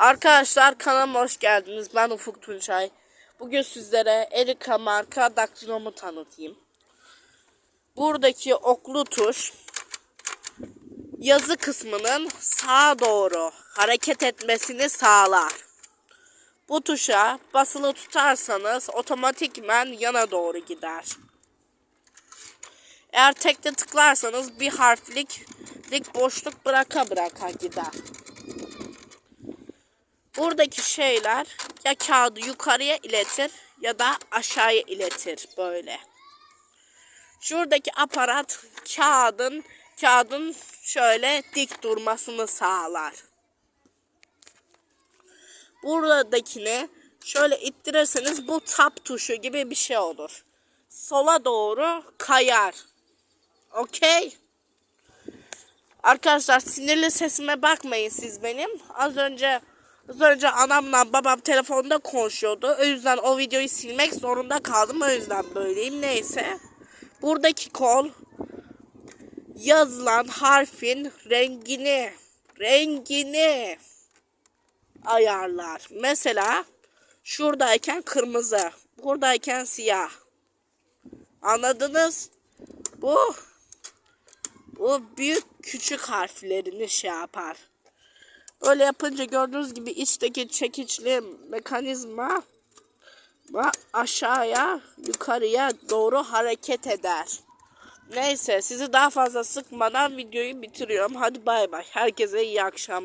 Arkadaşlar kanalıma hoş geldiniz. Ben Ufuk Tunçay. Bugün sizlere Erika marka daktilomu tanıtayım. Buradaki oklu tuş yazı kısmının sağa doğru hareket etmesini sağlar. Bu tuşa basılı tutarsanız otomatikmen yana doğru gider. Eğer tekte tıklarsanız bir harflik lik boşluk bıraka bıraka gider. Buradaki şeyler ya kağıdı yukarıya iletir ya da aşağıya iletir böyle. Şuradaki aparat kağıdın kağıdın şöyle dik durmasını sağlar. Buradakini şöyle ittirirseniz bu tap tuşu gibi bir şey olur. Sola doğru kayar. Okey. Arkadaşlar sinirli sesime bakmayın siz benim. Az önce az önce anamla babam telefonda konuşuyordu. O yüzden o videoyu silmek zorunda kaldım. O yüzden böyleyim. Neyse. Buradaki kol yazılan harfin rengini rengini ayarlar. Mesela şuradayken kırmızı, buradayken siyah. Anladınız? Bu bu büyük küçük harflerini şey yapar. Böyle yapınca gördüğünüz gibi içteki çekiçli mekanizma aşağıya yukarıya doğru hareket eder. Neyse sizi daha fazla sıkmadan videoyu bitiriyorum. Hadi bay bay. Herkese iyi akşamlar.